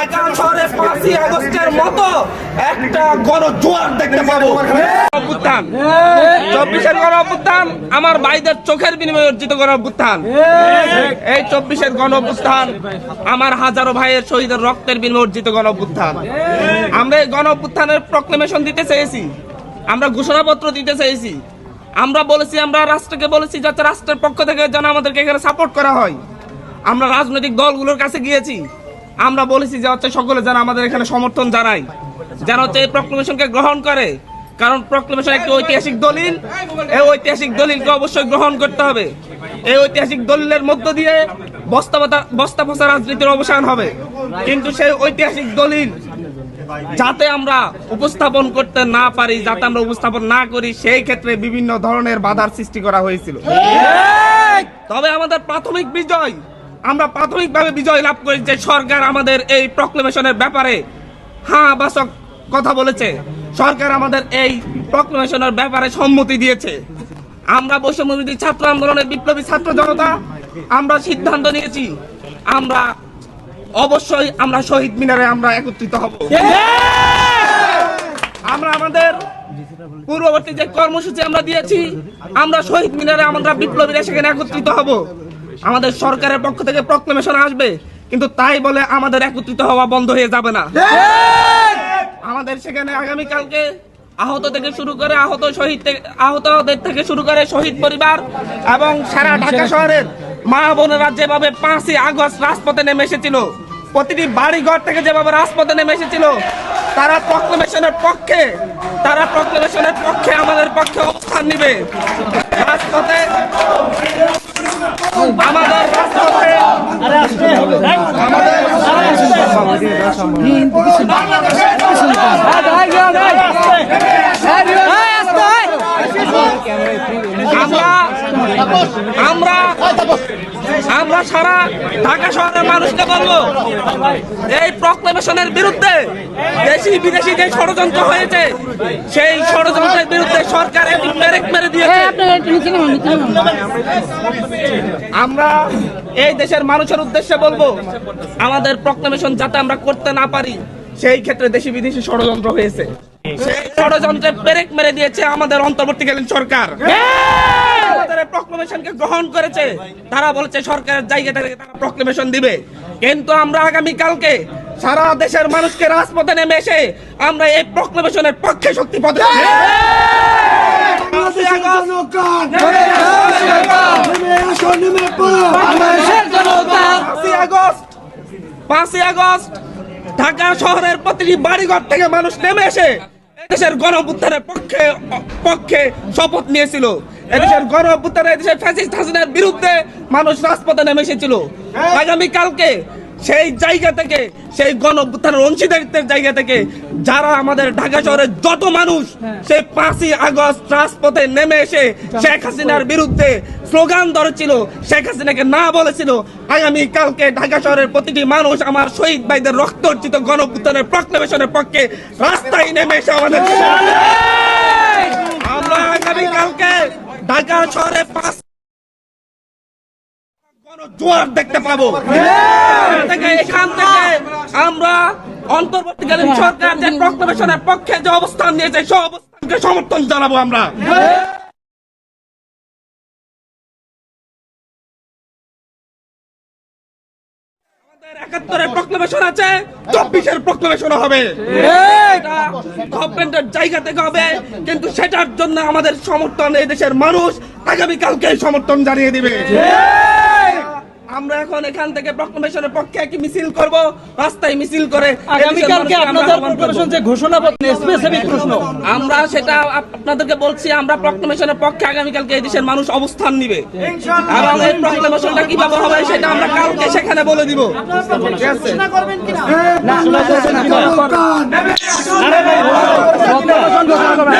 ঢাকা শহরে পাঁচই আগস্টের মতো একটা গণজোয়ার দেখতে পাবো। অভ্যুত্থান। চব্বিশের গণ অভ্যুত্থান আমার ভাইদের চোখের বিনিময়ে অর্জিত গণ অভ্যুত্থান এই চব্বিশের গণ অভ্যুত্থান আমার হাজারো ভাইয়ের শহীদের রক্তের বিনিময়ে অর্জিত গণ অভ্যুত্থান আমরা এই গণ অভ্যুত্থানের প্রক্লেমেশন দিতে চেয়েছি। আমরা ঘোষণাপত্র দিতে চেয়েছি। আমরা বলেছি, আমরা রাষ্ট্রকে বলেছি যাতে রাষ্ট্রের পক্ষ থেকে যেন আমাদেরকে এখানে সাপোর্ট করা হয়। আমরা রাজনৈতিক দলগুলোর কাছে গিয়েছি। আমরা বলেছি যে হচ্ছে সকলে যারা আমাদের এখানে সমর্থন জানায় যেন হচ্ছে এই প্রক্লেমেশনকে গ্রহণ করে। কারণ প্রক্লেমেশন একটি ঐতিহাসিক দলিল। এই ঐতিহাসিক দলিলকে অবশ্যই গ্রহণ করতে হবে। এই ঐতিহাসিক দলিলের মধ্য দিয়ে বস্তা বস্তা ফসা রাজনীতির অবসান হবে। কিন্তু সেই ঐতিহাসিক দলিল যাতে আমরা উপস্থাপন করতে না পারি যাতে আমরা উপস্থাপন না করি সেই ক্ষেত্রে বিভিন্ন ধরনের বাধার সৃষ্টি করা হয়েছিল। তবে আমাদের প্রাথমিক বিজয় আমরা প্রাথমিকভাবে বিজয় লাভ করি যে সরকার আমাদের এই প্রক্লেমেশনের ব্যাপারে। হ্যাঁ বাসক, কথা বলেছে। সরকার আমাদের এই প্রক্লেমেশনের ব্যাপারে সম্মতি দিয়েছে। আমরা বৈষম্যবিধি ছাত্র আন্দোলনের বিপ্লবী ছাত্র জনতা, আমরা সিদ্ধান্ত নিয়েছি, আমরা অবশ্যই আমরা শহীদ মিনারে আমরা একত্রিত হব। আমরা আমাদের পূর্ববর্তী যে কর্মসূচি আমরা দিয়েছি, আমরা শহীদ মিনারে আমরা বিপ্লবীরা সেখানে একত্রিত হব। আমাদের সরকারের পক্ষ থেকে প্রক্লেমেশন আসবে কিন্তু তাই বলে আমাদের একত্রিত হওয়া বন্ধ হয়ে যাবে না। আমাদের সেখানে আগামীকালকে আহত থেকে শুরু করে আহত শহীদ থেকে- আহতদের থেকে শুরু করে শহীদ পরিবার এবং সারা ঢাকা শহরের মা বোনেরা যেভাবে পাঁচই আগস্ট রাজপথে নেমে এসেছিল প্রতিটি বাড়ি ঘর থেকে যেভাবে রাজপথে নেমে এসেছিল তারা প্রক্লেমেশনের পক্ষে তারা প্রক্লেমেশনের পক্ষে আমাদের পক্ষে অবস্থান নিবে। রাজপথে আমাদের রাজপথে আমরা আমরা আমরা সারা ঢাকা শহরের মানুষকে বলব এই প্রক্লেমেশনের বিরুদ্ধে দেশি বিদেশি যে ষড়যন্ত্র হয়েছে সেই ষড়যন্ত্রের বিরুদ্ধে সরকার একটি মেরে দিয়েছে। আমরা এই দেশের মানুষের উদ্দেশ্যে বলব আমাদের প্রক্লেমেশন যাতে আমরা করতে না পারি সেই ক্ষেত্রে দেশি বিদেশি ষড়যন্ত্র হয়েছে। সেই ষড়যন্ত্রে পেরেক মেরে দিয়েছে আমাদের অন্তর্বর্তীকালীন সরকার। আমাদের প্রক্লেমেশনকে গ্রহণ করেছে তারা বলেছে সরকারের জায়গা থেকে তারা প্রক্লেমেশন দিবে। কিন্তু আমরা আগামী কালকে সারা দেশের মানুষকে রাজপথে নেমে এসে আমরা এই প্রক্লেমেশনের পক্ষে শক্তি পদে পাঁচই আগস্ট ঢাকা শহরের প্রতিটি বাড়িঘর থেকে মানুষ নেমে এসে দেশের গণ অভ্যুত্থানের পক্ষে পক্ষে শপথ নিয়েছিল। এদেশের গণ অভ্যুত্থানের দেশের ফ্যাসিস্ট হাসিনার বিরুদ্ধে মানুষ রাজপথে নেমে এসেছিল। আগামী কালকে সেই জায়গা থেকে সেই গণ অভ্যুত্থানের অংশীদারিত্বের জায়গা থেকে যারা আমাদের ঢাকা শহরের যত মানুষ সেই পাঁচই আগস্ট রাজপথে নেমে এসে শেখ হাসিনার বিরুদ্ধে স্লোগান ধরেছিল শেখ হাসিনাকে না বলেছিল। আগামী কালকে ঢাকা শহরের প্রতিটি মানুষ আমার শহীদ ভাইদের রক্ত অর্জিত গণপুত্তনের প্রক্লেমেশনের পক্ষে রাস্তায় নেমে এসে আমাদের আমরা আগামী কালকে ঢাকা শহরে পাঁচ জোয়ার দেখতে পাবো। এখান থেকে আমরা অন্তর্বর্তীকালীন সরকার যে প্রক্লেমেশনের পক্ষে যে অবস্থান নিয়েছে সেই অবস্থানকে সমর্থন জানাব আমরা। একাত্তরের প্রক্লেমেশন আছে চব্বিশের প্রক্লেমেশন হবে। এটা গভর্নমেন্টের জায়গা থেকে হবে কিন্তু সেটার জন্য আমাদের সমর্থন এই দেশের মানুষ আগামীকালকে সমর্থন জানিয়ে দিবে আমরা এখন এখান থেকে প্রক্লেমেশনের পক্ষে একটি মিছিল করব রাস্তায় মিছিল করে আগামীকালকে আপনাদের প্রক্লেমেশন যে ঘোষণাপত্র স্পেসিফিক প্রশ্ন আমরা সেটা আপনাদেরকে বলছি আমরা প্রক্লেমেশনের পক্ষে আগামীকালকে এই দেশের মানুষ অবস্থান নিবে এবং এই প্রক্লেমেশনটা কীভাবে হবে সেটা আমরা কালকে সেখানে বলে দিব ঠিক আছে ঘোষণা করা